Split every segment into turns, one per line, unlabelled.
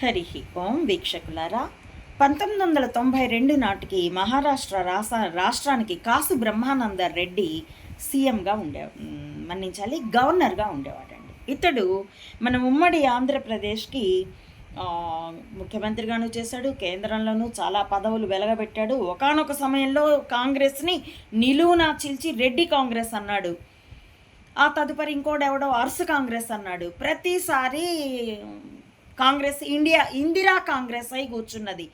హరి ఓం వీక్షకులారా పంతొమ్మిది వందల తొంభై రెండు నాటికి మహారాష్ట్ర రాష్ట్ర రాష్ట్రానికి కాసు బ్రహ్మానంద రెడ్డి సీఎంగా ఉండే మన్నించాలి గవర్నర్గా ఉండేవాడండి. ఇతడు మన ఉమ్మడి ఆంధ్రప్రదేశ్కి ముఖ్యమంత్రిగాను చేశాడు కేంద్రంలోనూ చాలా పదవులు వెలగబెట్టాడు. ఒకానొక సమయంలో కాంగ్రెస్ని నిలువున చీల్చి రెడ్డి కాంగ్రెస్ అన్నాడు. ఆ తదుపరి ఇంకోడెవడో అర్స్ కాంగ్రెస్ అన్నాడు. ప్రతిసారి కాంగ్రెస్ ఇండియా ఇందిరా కాంగ్రెస్ అయి కూర్చున్నది.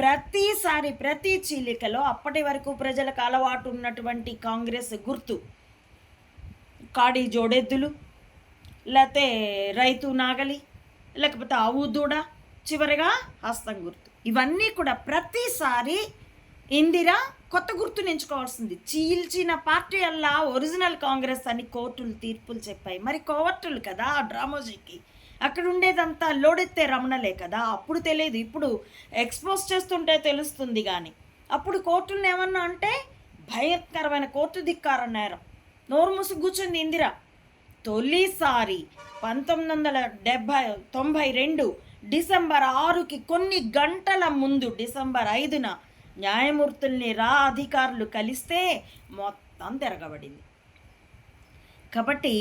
ప్రతిసారి ప్రతి చీలికలో అప్పటి వరకు ప్రజలకు అలవాటు ఉన్నటువంటి కాంగ్రెస్ గుర్తు. కాడి జోడెద్దులు లేకపోతే రైతు నాగలి లేకపోతే ఆవు దూడ చివరిగా హస్తం గుర్తు. ఇవన్నీ కూడా ప్రతిసారి ఇందిరా కొత్త గుర్తుని ఎంచుకోవాల్సింది చీల్చిన పార్టీ అల్లా ఒరిజినల్ కాంగ్రెస్ అని కోర్టులు తీర్పులు చెప్పాయి. మరి కోర్టులు కదా ఆ డ్రామోజీకి అక్కడ ఉండేదంతా లోడెత్తే రమణలే కదా? అప్పుడు తెలియదు. ఇప్పుడు ఎక్స్పోజ్ చేస్తుంటే తెలుస్తుంది కానీ అప్పుడు కోర్టులను ఏమన్నా అంటే భయంకరమైన కోర్టు ధిక్కార నేరం. నోరు మూసి కూర్చుంది ఇందిరా. తొలిసారి పంతొమ్మిది వందల డెబ్భై తొంభై రెండు డిసెంబర్ ఆరుకి కొన్ని గంటల ముందు డిసెంబర్ ఐదున న్యాయమూర్తుల్ని రా అధికారులు కలిస్తే మొత్తం తిరగబడింది. కాబట్టి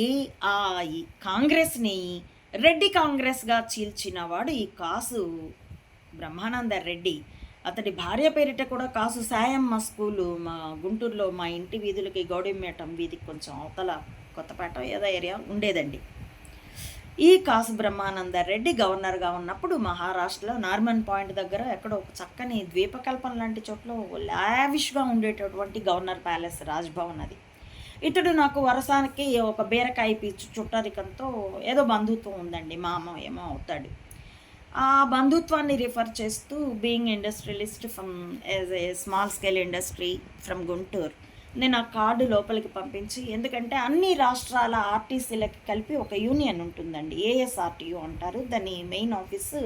ఆ ఈ కాంగ్రెస్ని రెడ్డి కాంగ్రెస్గా చీల్చిన వాడు ఈ కాసు బ్రహ్మానంద రెడ్డి. అతడి భార్య పేరిట కూడా కాసు సాయమ్మ స్కూలు మా గుంటూరులో మా ఇంటి వీధులకి గౌడెమ్మేటం వీధికి కొంచెం అవతల కొత్తపేట ఏదో ఏరియా ఉండేదండి. ఈ కాసు బ్రహ్మానంద రెడ్డి గవర్నర్గా ఉన్నప్పుడు మహారాష్ట్రలో నార్మన్ పాయింట్ దగ్గర ఎక్కడో ఒక చక్కని ద్వీపకల్పన లాంటి చోట్ల లావిష్గా ఉండేటటువంటి గవర్నర్ ప్యాలెస్ రాజ్భవన్ అది. ఇతడు నాకు వరసానికి ఒక బీరకాయ పీచు చుట్టరికంతో ఏదో బంధుత్వం ఉందండి మా అమ్మ ఏమో అవుతాడు. ఆ బంధుత్వాన్ని రిఫర్ చేస్తూ being industrialist from as a small scale industry from Guntur నేను ఆ కార్డు లోపలికి పంపించి ఎందుకంటే అన్ని రాష్ట్రాల ఆర్టీసీలకి కలిపి ఒక యూనియన్ ఉంటుందండి ఏఎస్ఆర్టీయూ అంటారు దాని మెయిన్ ఆఫీసు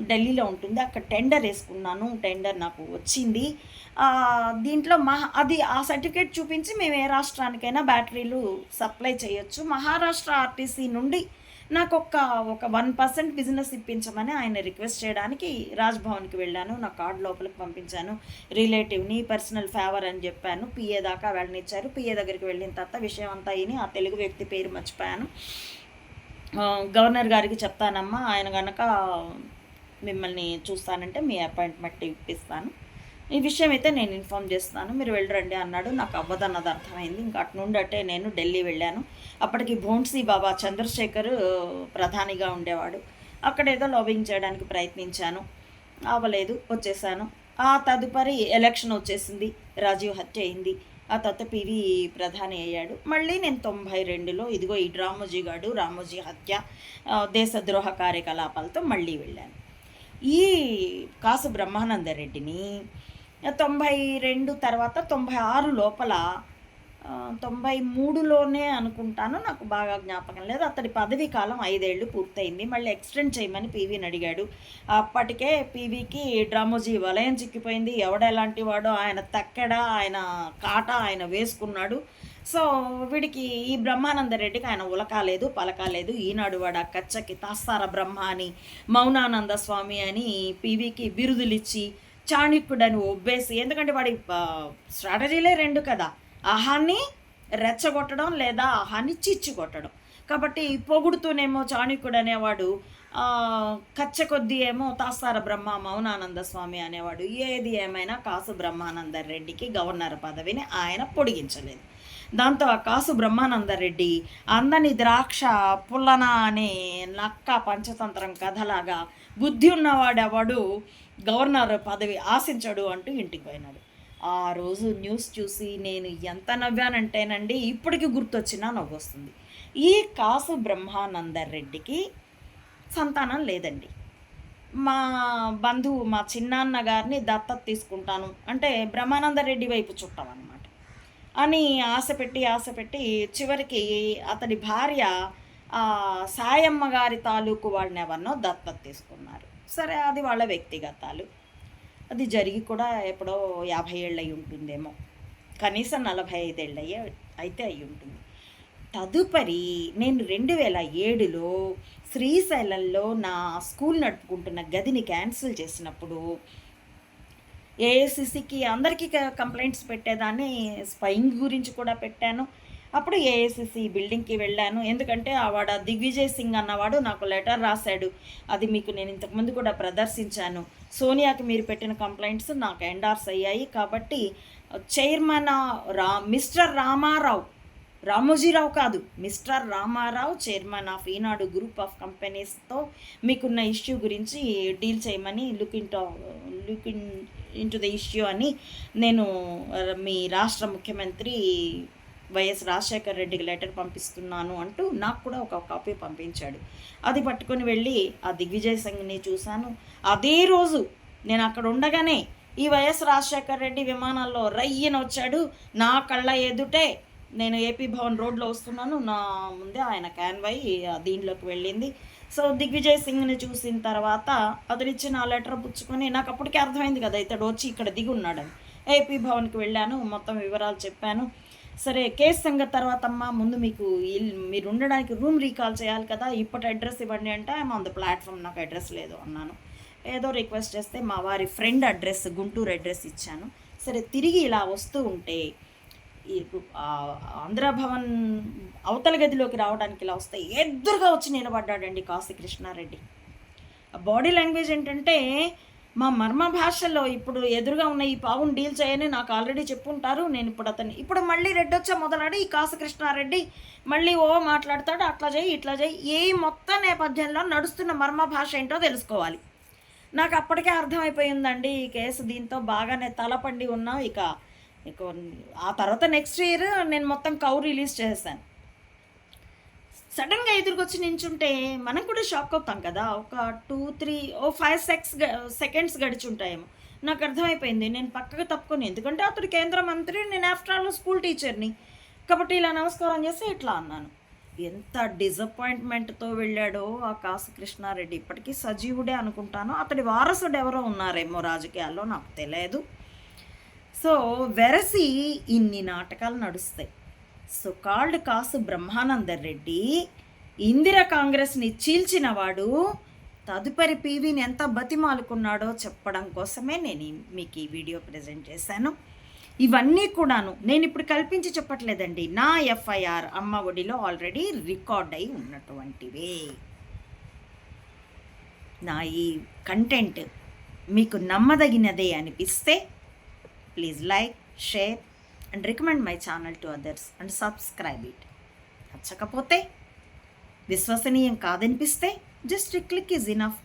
ఢిల్లీలో ఉంటుంది. అక్కడ టెండర్ వేసుకున్నాను. టెండర్ నాకు వచ్చింది. దీంట్లో మహా అది ఆ సర్టిఫికేట్ చూపించి మేము ఏ రాష్ట్రానికైనా బ్యాటరీలు సప్లై చేయొచ్చు. మహారాష్ట్ర ఆర్టీసీ నుండి నాకు ఒక ఒక వన్ పర్సెంట్ బిజినెస్ ఇప్పించమని ఆయన రిక్వెస్ట్ చేయడానికి రాజ్భవన్కి వెళ్ళాను. నా కార్డు లోపలికి పంపించాను. రిలేటివ్ని పర్సనల్ ఫేవర్ అని చెప్పాను. పిఏ దాకా వెళ్ళనిచ్చారు. పిఏ దగ్గరికి వెళ్ళిన తర్వాత విషయం అంతా అయిని ఆ తెలుగు వ్యక్తి పేరు మర్చిపోయాను. గవర్నర్ గారికి చెప్తానమ్మా. ఆయన కనుక మిమ్మల్ని చూస్తానంటే మీ అపాయింట్మెంట్ ఇప్పిస్తాను. ఈ విషయం అయితే నేను ఇన్ఫామ్ చేస్తాను. మీరు వెళ్ళరండి అన్నాడు. నాకు అవ్వదన్నది అర్థమైంది. ఇంకా అటు నుండి అటే నేను ఢిల్లీ వెళ్ళాను. అప్పటికి భోన్సీ బాబా చంద్రశేఖర్ ప్రధానిగా ఉండేవాడు. అక్కడ ఏదో లాబింగ్ చేయడానికి ప్రయత్నించాను. అవ్వలేదు వచ్చేసాను. ఆ తదుపరి ఎలక్షన్ వచ్చేసింది. రాజీవ్ హత్య అయింది. ఆ తర్వాత పివి ప్రధాని అయ్యాడు. మళ్ళీ నేను తొంభై రెండులో ఇదిగో ఈ రామోజీ గాడు రామోజీ హత్య దేశద్రోహ కార్యకలాపాలతో మళ్ళీ వెళ్ళాను. ఈ కాసు బ్రహ్మానంద రెడ్డిని తొంభై రెండు తర్వాత తొంభై ఆరు లోపల తొంభై మూడులోనే అనుకుంటాను. నాకు బాగా జ్ఞాపకం లేదు. అతడి పదవీ కాలం ఐదేళ్ళు పూర్తయింది. మళ్ళీ ఎక్స్టెండ్ చేయమని పీవీని అడిగాడు. అప్పటికే పీవీకి డ్రామోజీ వలయం చిక్కిపోయింది. ఎవడెలాంటి వాడో ఆయన తక్కెడ ఆయన కాట ఆయన వేసుకున్నాడు. సో వీడికి ఈ బ్రహ్మానంద రెడ్డికి ఆయన ఉలకాలేదు పలకాలేదు. ఈనాడు వాడ కచ్చకి తాస్తార బ్రహ్మ అని మౌనానంద స్వామి అని పీవీకి బిరుదులు ఇచ్చి చాణక్యుడని ఒబ్బేసి ఎందుకంటే వాడి స్ట్రాటజీలే రెండు కదా. ఆహాన్ని రెచ్చగొట్టడం లేదా ఆహాన్ని చిచ్చు కొట్టడం కాబట్టి పొగుడుతూనేమో చాణక్యుడు అనేవాడు కచ్చ కొద్దీ ఏమో తాస్తార బ్రహ్మ మౌనానంద స్వామి అనేవాడు. ఏది ఏమైనా కాసు బ్రహ్మానంద రెడ్డికి గవర్నర్ పదవిని ఆయన పొడిగించలేదు. దాంతో ఆ కాసు బ్రహ్మానంద రెడ్డి అందని ద్రాక్ష పుల్లన అనే నక్క పంచతంత్రం కథలాగా బుద్ధి ఉన్నవాడెవడు? గవర్నర్ పదవి ఆశించడు అంటూ ఇంటికి పోయినాడు. ఆ రోజు న్యూస్ చూసి నేను ఎంత నవ్వానంటేనండి ఇప్పటికీ గుర్తొచ్చినా నవ్వొస్తుంది. ఈ కాసు బ్రహ్మానంద రెడ్డికి సంతానం లేదండి. మా బంధువు మా చిన్నాన్న గారిని దత్తత తీసుకుంటాను. అంటే బ్రహ్మానంద రెడ్డి వైపు చుట్టాం అనమాట అని ఆశ పెట్టి ఆశ పెట్టి చివరికి అతని భార్య సాయమ్మ గారి తాలూకు వాళ్ళని ఎవరినో దత్తత తీసుకున్నారు. సరే అది వాళ్ళ వ్యక్తిగతాలు. అది జరిగి కూడా ఎప్పుడో యాభై ఏళ్ళు అయి ఉంటుందేమో. కనీసం నలభై ఐదేళ్ళు అయ్యే అయితే అయి ఉంటుంది. తదుపరి నేను రెండు వేల ఏడులో శ్రీశైలంలో నా స్కూల్ నడుపుకుంటున్న గదిని క్యాన్సిల్ చేసినప్పుడు ఏఐసిసికి అందరికీ కంప్లైంట్స్ పెట్టేదాన్ని. స్పైయింగ్ గురించి కూడా పెట్టాను. అప్పుడు ఏఐసిసి బిల్డింగ్కి వెళ్ళాను. ఎందుకంటే ఆవాడ దిగ్విజయ్ సింగ్ అన్నవాడు నాకు లెటర్ రాశాడు. అది మీకు నేను ఇంతకుముందు కూడా ప్రదర్శించాను. సోనియాకి మీరు పెట్టిన కంప్లైంట్స్ నాకు ఎండార్స్ అయ్యాయి. కాబట్టి చైర్మన్ రా మిస్టర్ రామారావు రామోజీరావు కాదు mister Ramarao chairman of Eenadu group of కంపెనీస్తో మీకున్న ఇష్యూ గురించి డీల్ చేయమని look in look in into the issue అని నేను uh, మీ రాష్ట్ర ముఖ్యమంత్రి వైఎస్ రాజశేఖర్ రెడ్డికి లెటర్ పంపిస్తున్నాను అంటూ నాకు కూడా ఒక కాపీ పంపించాడు. అది పట్టుకొని వెళ్ళి ఆ దిగ్విజయ్ సింగ్ని చూశాను. అదే రోజు నేను అక్కడ ఉండగానే ఈ వైఎస్ రాజశేఖర్ రెడ్డి విమానాల్లో రయ్యన వచ్చాడు. నా కళ్ళ ఎదుటే నేను ఏపీ భవన్ రోడ్లో వస్తున్నాను. నా ముందే ఆయన క్యాన్వై దీనిలోకి వెళ్ళింది. సో దిగ్విజయ్ సింగ్ని చూసిన తర్వాత అతను ఇచ్చిన ఆ లెటర్ పుచ్చుకొని నాకు అప్పటికే అర్థమైంది కదా ఇతడు వచ్చి ఇక్కడ దిగి ఉన్నాడని. ఏపీ భవన్కి వెళ్ళాను మొత్తం వివరాలు చెప్పాను. సరే కేసు సంగతి తర్వాత అమ్మ ముందు మీకు మీరు ఉండడానికి రూమ్ రీకాల్ చేయాలి కదా ఇప్పటి అడ్రస్ ఇవ్వండి అంటే ఐఎమ్ ఆన్ ద ప్లాట్ఫామ్ నాకు అడ్రస్ లేదు అన్నాను. ఏదో రిక్వెస్ట్ చేస్తే మా వారి ఫ్రెండ్ అడ్రస్ గుంటూరు అడ్రస్ ఇచ్చాను. సరే తిరిగి ఇలా వస్తూ ఉంటే ఆంధ్రభవన్ అవతల గదిలోకి రావడానికి ఇలా వస్తే ఎదురుగా వచ్చి నిలబడ్డాడండి కాశీ కృష్ణారెడ్డి. బాడీ లాంగ్వేజ్ ఏంటంటే మా మర్మ భాషలో ఇప్పుడు ఎదురుగా ఉన్న ఈ పావును డీల్ చేయని నాకు ఆల్రెడీ చెప్పుంటారు. నేను ఇప్పుడు అతన్ని ఇప్పుడు మళ్ళీ రెడ్డి వచ్చా మొదలాడి ఈ కాశకృష్ణారెడ్డి మళ్ళీ ఓ మాట్లాడతాడు అట్లా చేయి ఇట్లా చేయి. ఏ మొత్తం నేపథ్యంలో నడుస్తున్న మర్మ భాష ఏంటో తెలుసుకోవాలి. నాకు అప్పటికే అర్థమైపోయిందండి ఈ కేసు. దీంతో బాగానే తలపండి ఉన్నాం. ఇక ఆ తర్వాత నెక్స్ట్ ఇయర్ నేను మొత్తం కౌ రిలీజ్ చేశాను సడన్గా ఎదురుకొచ్చి నించుంటే మనం కూడా షాక్ అవుతాం కదా. ఒక టూ త్రీ ఓ ఫైవ్ సెక్స్ సెకండ్స్ గడిచి ఉంటాయేమో నాకు అర్థమైపోయింది. నేను పక్కకు తప్పుకొని ఎందుకంటే అతడు కేంద్ర మంత్రి నేను ఆఫ్టర్ ఆల్ స్కూల్ టీచర్ని కాబట్టి ఇలా నమస్కారం చేసి ఇట్లా అన్నాను. ఎంత డిసప్పాయింట్మెంట్తో వెళ్ళాడో ఆ కాసు కృష్ణారెడ్డి ఇప్పటికీ సజీవుడే అనుకుంటాను. అతడి వారసుడు ఎవరో ఉన్నారేమో రాజకీయాల్లో నాకు తెలియదు సో వెరసి ఇన్ని నాటకాలు నడుస్తాయి. సో కాల్డ్ కాసు బ్రహ్మానందర్ రెడ్డి ఇందిర కాంగ్రెస్ని చీల్చినవాడు తదుపరి పీవీని ఎంత బతిమాలుకున్నాడో చెప్పడం కోసమే నేను మీకు ఈ వీడియో ప్రజెంట్ చేశాను. ఇవన్నీ కూడాను నేను ఇప్పుడు కల్పించి చెప్పట్లేదండి. నా ఎఫ్ఐఆర్ అమ్మ ఒడిలో ఆల్రెడీ రికార్డ్ అయి ఉన్నటువంటివే. నా ఈ కంటెంట్ మీకు నమ్మదగినదే అనిపిస్తే please like share and recommend my channel to others and subscribe it నచ్చకపోతే విశ్వసనీయం కాదనిపిస్తే just click is enough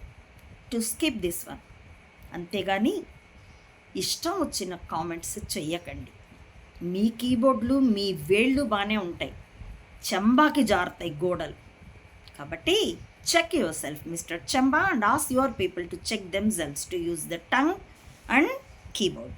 to skip this one అంతేగాని ఇష్టం వచ్చిన కామెంట్స్ చెయ్యకండి. మీ కీబోర్డ్లు మీ వేళ్ళు బాగానే ఉంటాయి. చెంబాకి జారుతాయి గోడలు. కాబట్టి check yourself mister Chemba and ask your people to check themselves to use the tongue and keyboard